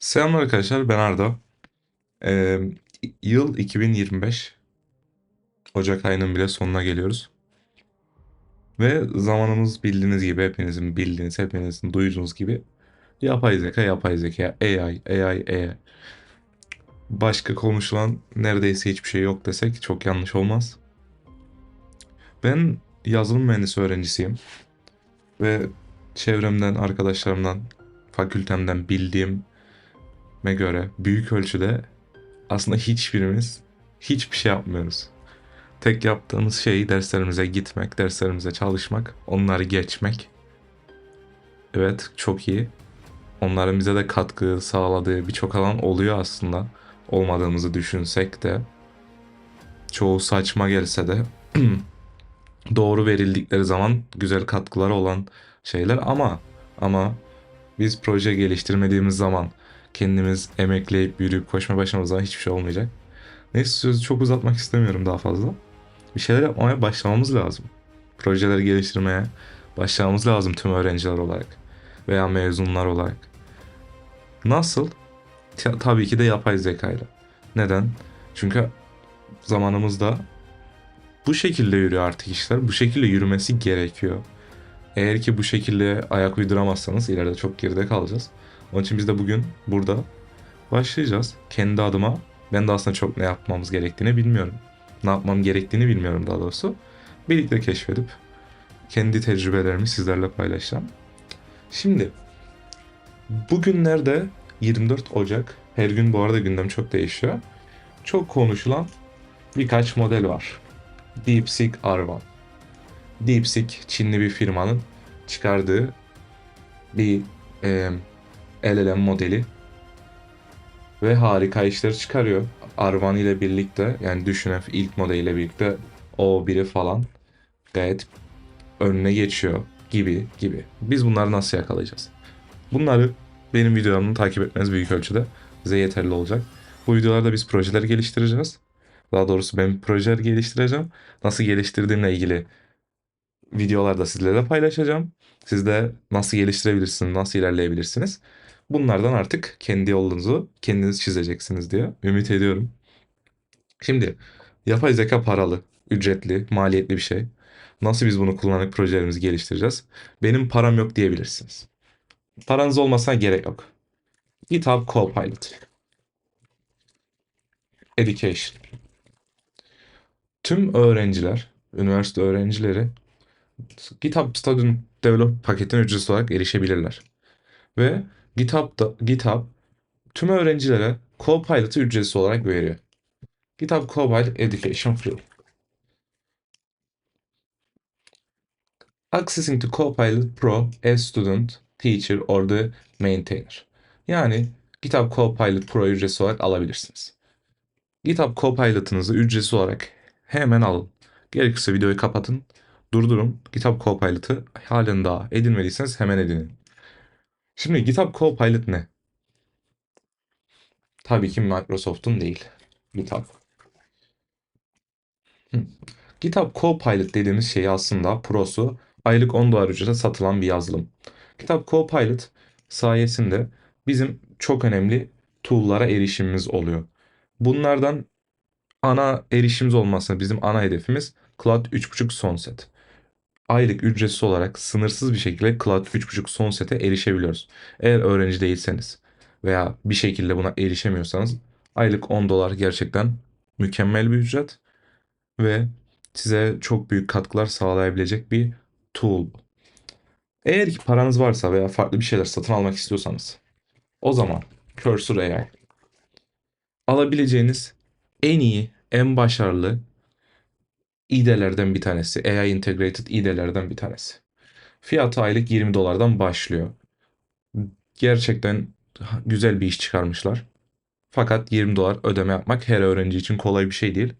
Selam arkadaşlar, ben Arda. Ee, yıl 2025. Ocak ayının bile sonuna geliyoruz. Ve zamanımız bildiğiniz gibi, hepinizin bildiğiniz, hepinizin duyduğunuz gibi yapay zeka, yapay zeka, AI, AI, AI. Başka konuşulan neredeyse hiçbir şey yok desek çok yanlış olmaz. Ben yazılım mühendisi öğrencisiyim. Ve çevremden, arkadaşlarımdan, fakültemden bildiğime göre büyük ölçüde aslında hiçbirimiz hiçbir şey yapmıyoruz. Tek yaptığımız şey derslerimize gitmek, derslerimize çalışmak, onları geçmek. Evet, çok iyi. Onların bize de katkı sağladığı birçok alan oluyor aslında. Olmadığımızı düşünsek de. Çoğu saçma gelse de doğru verildikleri zaman güzel katkıları olan şeyler ama ama biz proje geliştirmediğimiz zaman kendimiz emekleyip yürüyüp koşma başlamamıza hiçbir şey olmayacak. Neyse sözü çok uzatmak istemiyorum daha fazla. Bir şeyler yapmaya başlamamız lazım. Projeleri geliştirmeye başlamamız lazım tüm öğrenciler olarak veya mezunlar olarak. Nasıl? Ta- tabii ki de yapay zekayla. Neden? Çünkü zamanımızda bu şekilde yürüyor artık işler. Bu şekilde yürümesi gerekiyor. Eğer ki bu şekilde ayak uyduramazsanız ileride çok geride kalacağız. Onun için biz de bugün burada başlayacağız. Kendi adıma ben de aslında çok ne yapmamız gerektiğini bilmiyorum. Ne yapmam gerektiğini bilmiyorum daha doğrusu. Birlikte keşfedip kendi tecrübelerimi sizlerle paylaşacağım. Şimdi bugünlerde 24 Ocak. Her gün bu arada gündem çok değişiyor. Çok konuşulan birkaç model var. DeepSeek R1. DeepSeek Çinli bir firmanın çıkardığı bir e, LLM modeli ve harika işler çıkarıyor. Arvan ile birlikte yani düşünen ilk modeliyle birlikte o biri falan gayet önüne geçiyor gibi gibi. Biz bunları nasıl yakalayacağız? Bunları benim videolarımı takip etmeniz büyük ölçüde bize yeterli olacak. Bu videolarda biz projeler geliştireceğiz. Daha doğrusu ben projeler geliştireceğim. Nasıl geliştirdiğimle ilgili videolarda sizlerle paylaşacağım. Siz de nasıl geliştirebilirsiniz, nasıl ilerleyebilirsiniz. Bunlardan artık kendi yolunuzu kendiniz çizeceksiniz diye ümit ediyorum. Şimdi yapay zeka paralı, ücretli, maliyetli bir şey. Nasıl biz bunu kullanarak projelerimizi geliştireceğiz? Benim param yok diyebilirsiniz. Paranız olmasına gerek yok. GitHub Copilot. Education. Tüm öğrenciler, üniversite öğrencileri GitHub Student Develop paketine ücretsiz olarak erişebilirler. Ve GitHub'da GitHub tüm öğrencilere Copilot'ı ücretsiz olarak veriyor. GitHub Copilot Education Free. Accessing to Copilot Pro as student, teacher or the maintainer. Yani GitHub Copilot Pro ücretsiz olarak alabilirsiniz. GitHub Copilot'ınızı ücretsiz olarak hemen alın. Gerekirse videoyu kapatın, durdurun. GitHub Copilot'ı halen daha edinmediyseniz hemen edinin. Şimdi GitHub Copilot ne? Tabii ki Microsoft'un değil. GitHub. GitHub Copilot dediğimiz şey aslında Pro'su aylık 10 dolar ücrete satılan bir yazılım. GitHub Copilot sayesinde bizim çok önemli tool'lara erişimimiz oluyor. Bunlardan ana erişimimiz olmasına bizim ana hedefimiz Cloud 3.5 Sunset. Aylık ücretsiz olarak sınırsız bir şekilde Cloud 3.5 Sunset'e erişebiliyoruz. Eğer öğrenci değilseniz veya bir şekilde buna erişemiyorsanız aylık 10 dolar gerçekten mükemmel bir ücret ve size çok büyük katkılar sağlayabilecek bir tool. Eğer ki paranız varsa veya farklı bir şeyler satın almak istiyorsanız o zaman Cursor AI alabileceğiniz en iyi, en başarılı IDE'lerden bir tanesi. AI Integrated IDE'lerden bir tanesi. Fiyatı aylık 20 dolardan başlıyor. Gerçekten güzel bir iş çıkarmışlar. Fakat 20 dolar ödeme yapmak her öğrenci için kolay bir şey değil.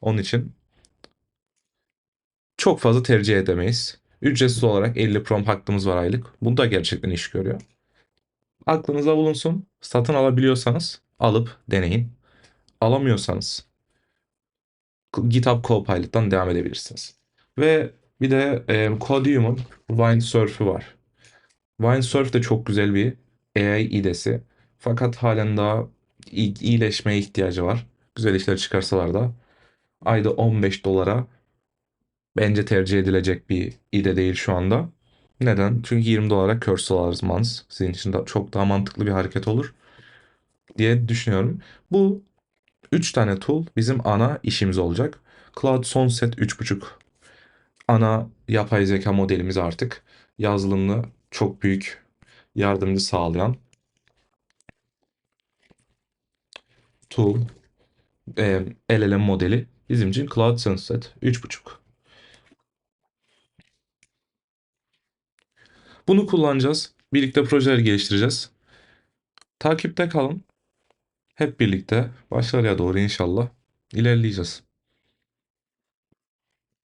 Onun için çok fazla tercih edemeyiz. Ücretsiz olarak 50 prom hakkımız var aylık. Bu da gerçekten iş görüyor. Aklınıza bulunsun. Satın alabiliyorsanız alıp deneyin. Alamıyorsanız GitHub Copilot'tan devam edebilirsiniz. Ve bir de e, Codium'un Windsurf'ü var. Windsurf de çok güzel bir AI idesi. Fakat halen daha iyi- iyileşmeye ihtiyacı var. Güzel işler çıkarsalar da ayda 15 dolara bence tercih edilecek bir ide değil şu anda. Neden? Çünkü 20 dolara Curse alırız Mans. Sizin için de çok daha mantıklı bir hareket olur diye düşünüyorum. Bu 3 tane tool bizim ana işimiz olacak. Cloud Sunset 3.5 ana yapay zeka modelimiz artık. Yazılımlı çok büyük yardımcı sağlayan tool e, LLM modeli bizim için Cloud Sunset 3.5. Bunu kullanacağız. Birlikte projeler geliştireceğiz. Takipte kalın. Hep birlikte başarıya doğru inşallah ilerleyeceğiz.